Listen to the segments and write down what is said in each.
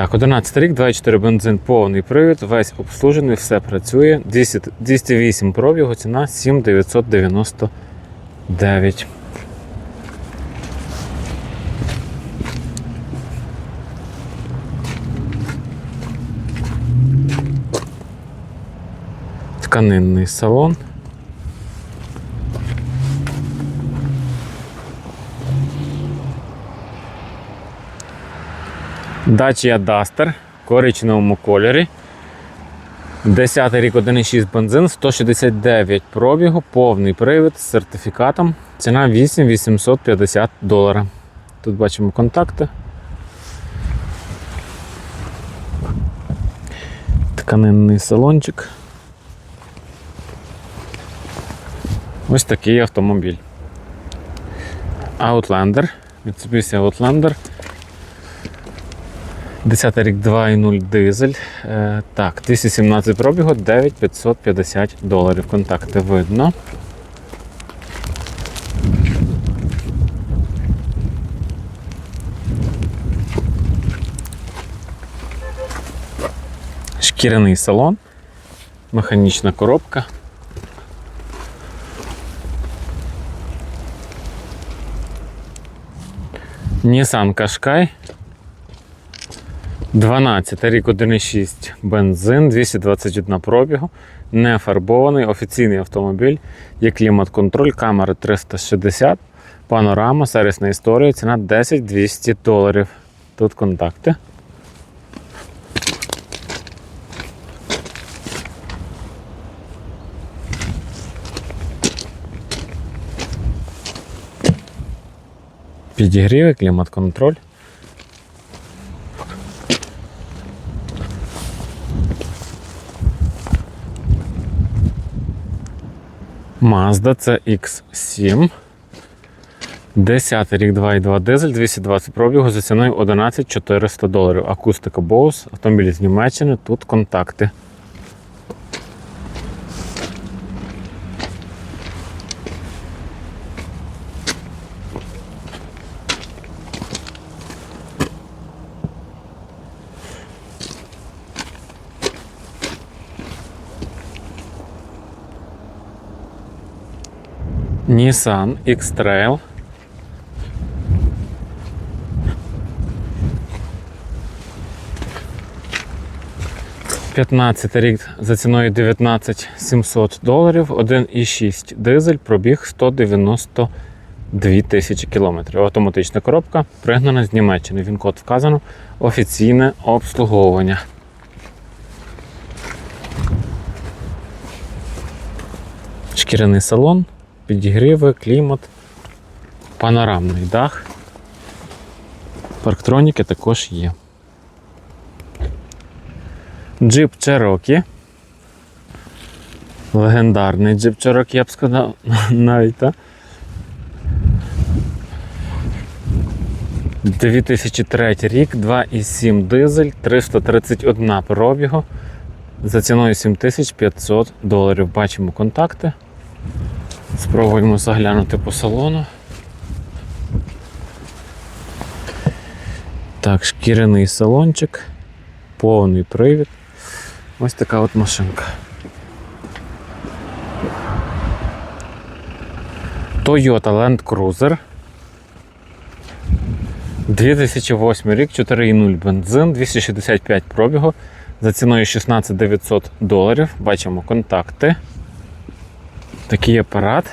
Так, 11 рік, 2,4 бензин, повний привід, весь обслужений, все працює. 200, 208 пробігу, ціна 7,999. Тканинний салон. Dacia Duster в коричневому кольорі. 10 рік 1,6 бензин, 169 пробігу, повний привід з сертифікатом. Ціна 8850 доларів. Тут бачимо контакти. Тканинний салончик. Ось такий автомобіль. Outlander. Mitsubishi Outlander. 10 рік 2,0 дизель. Е, так, 217 пробігу, 9550 доларів. Контакти видно. Шкіряний салон, механічна коробка. Nissan Qashqai 12 рік 1,6 бензин, 221 пробігу, не фарбований, офіційний автомобіль, є клімат-контроль, камери 360, панорама, сервісна історія, ціна 10 200 доларів. Тут контакти. Підігріви, клімат-контроль. Mazda CX7. 10 рік 2,2 дизель, 220 пробігу за ціною 11 400 доларів. Акустика Bose, автомобіль з Німеччини, тут контакти. Nissan X-Trail. П'ятнадцятий рік за ціною 19 700 доларів, 1,6 дизель, пробіг 192 тисячі кілометрів. Автоматична коробка пригнана з Німеччини. Він код вказано. Офіційне обслуговування. Шкіряний салон, підігріви, клімат, панорамний дах. Парктроніки також є. Джип Cherokee. Легендарний джип Cherokee, я б сказав, навіть так. 2003 рік, 2,7 дизель, 331 пробігу. За ціною 7500 доларів. Бачимо контакти. Спробуємо заглянути по салону. Так, шкіряний салончик, повний привід. Ось така от машинка. Toyota Land Cruiser 2008 рік, 4,0 бензин, 265 пробігу. За ціною 16 900 доларів. Бачимо контакти. Такий апарат.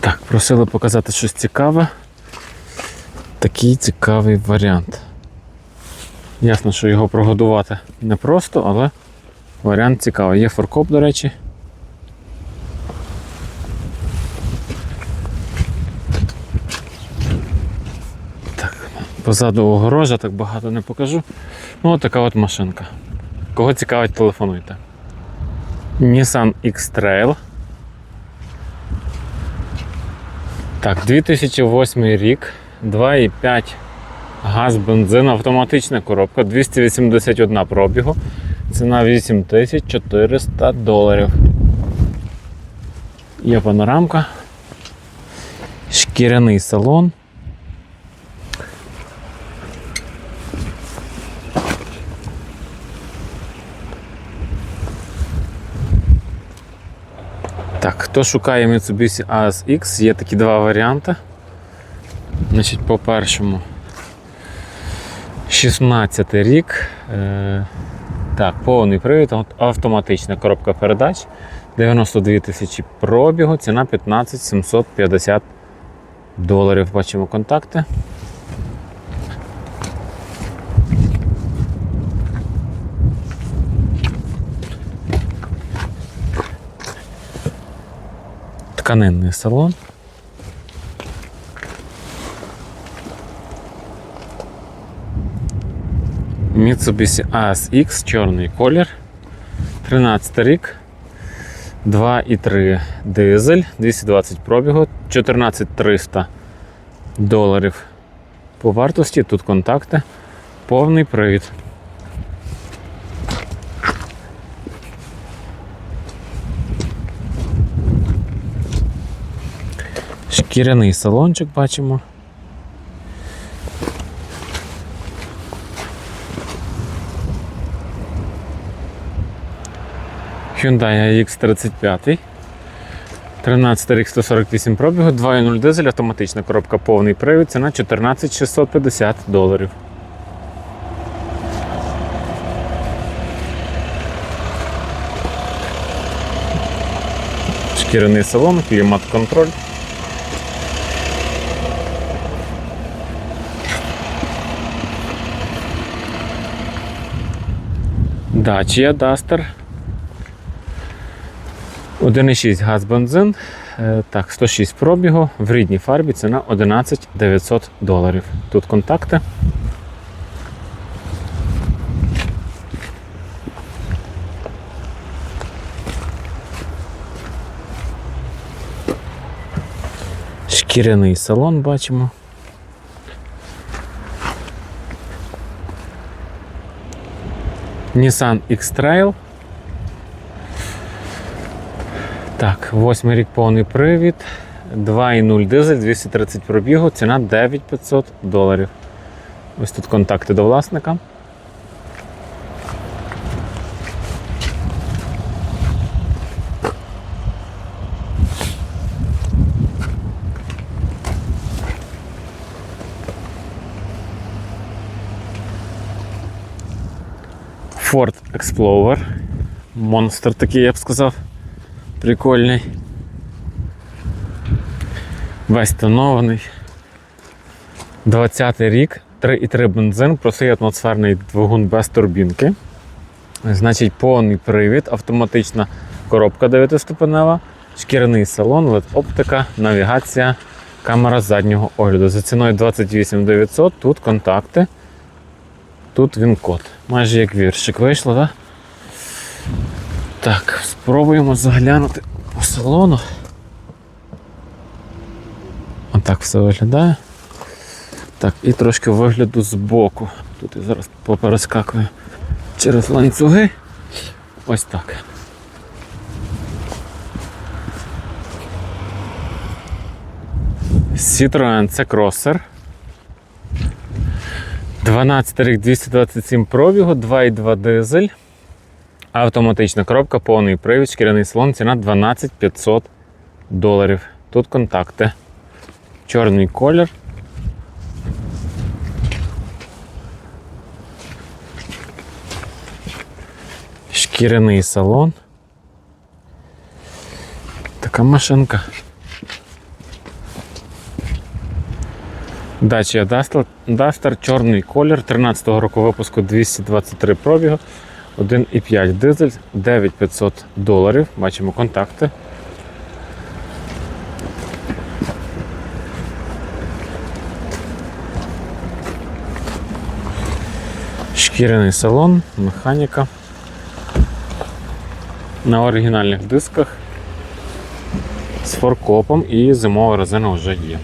Так, просили показати щось цікаве. Такий цікавий варіант. Ясно, що його прогодувати непросто, але варіант цікавий. Є форкоп, до речі. Так, позаду огорожа, так багато не покажу. Ну, от така от машинка. Кого цікавить, телефонуйте. Nissan X-Trail. Так, 2008 рік, 2,5 газ, бензин, автоматична коробка, 281 пробігу. Ціна 8400 доларів. Є панорамка. Шкіряний салон. Так, хто шукає Mitsubishi ASX, є такі два варіанти. Значить, по першому 16 рік. Е, так, повний привід, автоматична коробка передач. 92 тисячі пробігу, ціна 15 750 доларів. Бачимо контакти. Тканинний салон. Mitsubishi ASX, чорний колір. 13 рік. 2,3 дизель, 220 пробігу, 14300 доларів по вартості. Тут контакти. Повний привід. Шкіряний салончик бачимо. Hyundai X35. 13 рік 148 пробігу, 2.0 дизель, автоматична коробка повний привід, ціна 14 650 доларів. Шкіряний салон, клімат-контроль. Dacia Duster. 1,6 газ бензин. Е, Так, 106 пробігу в рідній фарбі ціна 11 900 доларів. Тут контакти. Шкіряний салон бачимо. Nissan X-Trail. Так, восьмий рік повний привід. 2,0 дизель, 230 пробігу, ціна 9500 доларів. Ось тут контакти до власника. Ford Explorer. Монстр такий, я б сказав. Прикольний. Весь тонований. 20-й рік, 3,3 бензин, простий атмосферний двигун без турбінки. Значить, повний привід, автоматична коробка 9-ступенева, шкіряний салон, LED оптика, навігація, камера заднього огляду. За ціною 28 900, тут контакти, тут він код. Майже як віршик вийшло, так? Так, спробуємо заглянути по салону. Отак все виглядає. Так, і трошки вигляду збоку. Тут я зараз поперескакую через ланцюги. Ось так. Citroen C Crosser. 12 рік 227 пробігу, 2,2 дизель. Автоматична коробка, повний привід, шкіряний салон, ціна 12 500 доларів. Тут контакти. Чорний колір. Шкіряний салон. Така машинка. Dacia Duster, Duster чорний колір 13-го року випуску 223 пробігу, 1,5 дизель, 9500 доларів. Бачимо контакти. Шкіряний салон, механіка. На оригінальних дисках з форкопом і зимова резина вже є.